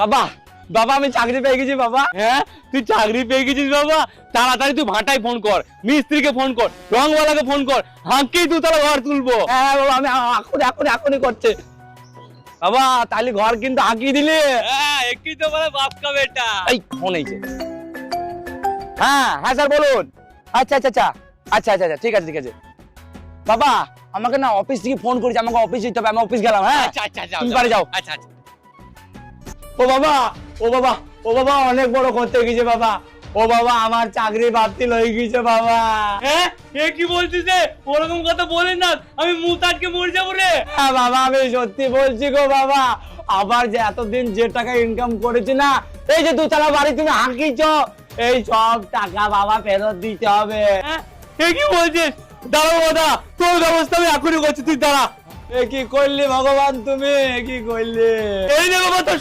বাবা বাবা আমি চাকরি পেয়ে গেছি বাবা। হ্যাঁ? তুই চাকরি পেয়ে গেছিস বাবা? তাড়াতাড়ি তুই ভাটাই ফোন কর মিস্ত্রিকে ফোন কর রংওয়ালাকে ফোন কর হাঁকেই তুই তাহলে ঘর তুলবো। হ্যাঁ বাবা আমি এখন এখন এখনই করছে। বাবা তাহলে ঘর কিন্তু হাঁকিয়ে দিলে। হ্যাঁ একই তো বলে বাপ কা বেটা। এই ফোন এইছে হ্যাঁ হ্যাঁ স্যার বলুন। আচ্ছা আচ্ছা আচ্ছা। আচ্ছা আচ্ছা আচ্ছা ঠিক আছে ঠিক আছে। বাবা আমাকে না অফিস থেকে ফোন করেছে আমাকে অফিস যেতে হবে আমি অফিস গেলাম হ্যাঁ? আচ্ছা আচ্ছা যাও তুমি বাড়ি যাও। আচ্ছা আচ্ছা। ও বাবা ও বাবা ও বাবা অনেক বড় করতে গেছে বাবা। ও বাবা আমার চাকরি বাতিল হয়ে গেছে বাবা। হ্যাঁ? এ কি বলছিস রে ওরকম কথা বলিস না। আমি মুখ আটকে মরে যাব রে। হ্যাঁ বাবা আমি সত্যি বলছি গো বাবা। আবার যে এতদিন যে টাকা ইনকাম করেছি না এই যে দুতলা বাড়ি তুমি হাঁকিছ এই সব টাকা বাবা ফেরত দিতে হবে। হ্যাঁ? এ কি বলছিস? দাঁড়াও দাদা তোর ব্যবস্থা আমি এখনই করছি তুই দাঁড়া। এ কি করলি ভগবান তুমি? কি করলি? এই নে বাবা তোর